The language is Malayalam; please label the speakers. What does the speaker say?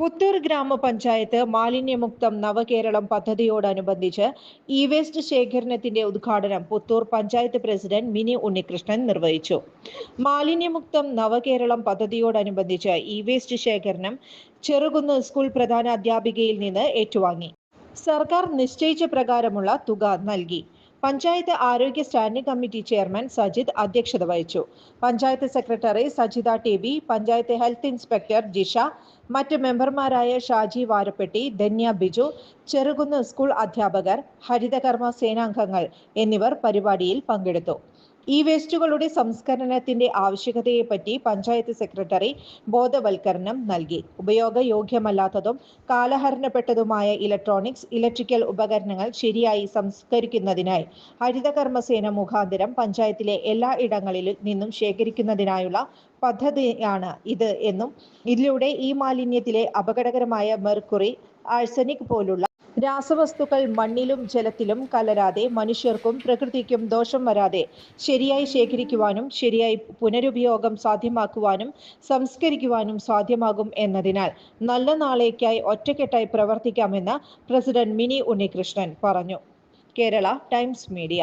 Speaker 1: പുത്തൂർ ഗ്രാമപഞ്ചായത്ത് മാലിന്യമുക്തം നവകേരളം പദ്ധതിയോടനുബന്ധിച്ച് ഇ വേസ്റ്റ് ശേഖരണത്തിന്റെ ഉദ്ഘാടനം പുത്തൂർ പഞ്ചായത്ത് പ്രസിഡന്റ് മിനി ഉണ്ണികൃഷ്ണൻ നിർവഹിച്ചു. മാലിന്യമുക്തം നവകേരളം പദ്ധതിയോടനുബന്ധിച്ച് ഇ വേസ്റ്റ് ശേഖരണം ചെറുകുന്ന് സ്കൂൾ പ്രധാന അധ്യാപികയിൽ നിന്ന് ഏറ്റുവാങ്ങി. സർക്കാർ നിശ്ചയിച്ച പ്രകാരമുള്ള തുക നൽകി. പഞ്ചായത്ത് ആരോഗ്യ സ്റ്റാൻഡിംഗ് കമ്മിറ്റി ചെയർമാൻ സജിത് അധ്യക്ഷത വഹിച്ചു. Panchayat secretary Sajitha T B panchayat health inspector Jisha മറ്റ് മെമ്പർമാരായ ഷാജി വാരപ്പെട്ടി ധന്യ ബിജു ചെറുകുന്ന് സ്കൂൾ അധ്യാപകർ ഹരിതകർമ്മ സേനാംഗങ്ങൾ എന്നിവർ പരിപാടിയിൽ പങ്കെടുത്തു. ഈ വേസ്റ്റുകളുടെ സംസ്കരണത്തിന്റെ ആവശ്യകതയെപ്പറ്റി പഞ്ചായത്ത് സെക്രട്ടറി ബോധവൽക്കരണം നൽകി. ഉപയോഗയോഗ്യമല്ലാത്തതും കാലഹരണപ്പെട്ടതുമായ ഇലക്ട്രോണിക്സ് ഇലക്ട്രിക്കൽ ഉപകരണങ്ങൾ ശരിയായി സംസ്കരിക്കുന്നതിനായി ഹരിതകർമ്മസേന മുഖാന്തരം പഞ്ചായത്തിലെ എല്ലാ ഇടങ്ങളിൽ നിന്നും ശേഖരിക്കുന്നതിനായുള്ള പദ്ധതിയാണ് ഇത് എന്നും ഇതിലൂടെ ഈ മാലിന്യത്തിലെ അപകടകരമായ മെർക്കുറി ആഴ്സനിക് പോലുള്ള രാസവസ്തുക്കൾ മണ്ണിലും ജലത്തിലും കലരാതെ മനുഷ്യർക്കും പ്രകൃതിക്കും ദോഷം വരാതെ ശരിയായി ശേഖരിക്കുവാനും ശരിയായി പുനരുപയോഗം സാധ്യമാക്കുവാനും സംസ്കരിക്കുവാനും സാധ്യമാകും എന്നതിനാൽ നല്ല നാളേക്കായി ഒറ്റക്കെട്ടായി പ്രവർത്തിക്കാമെന്ന് പ്രസിഡന്റ് മിനി ഉണ്ണികൃഷ്ണൻ പറഞ്ഞു. Kerala Times media.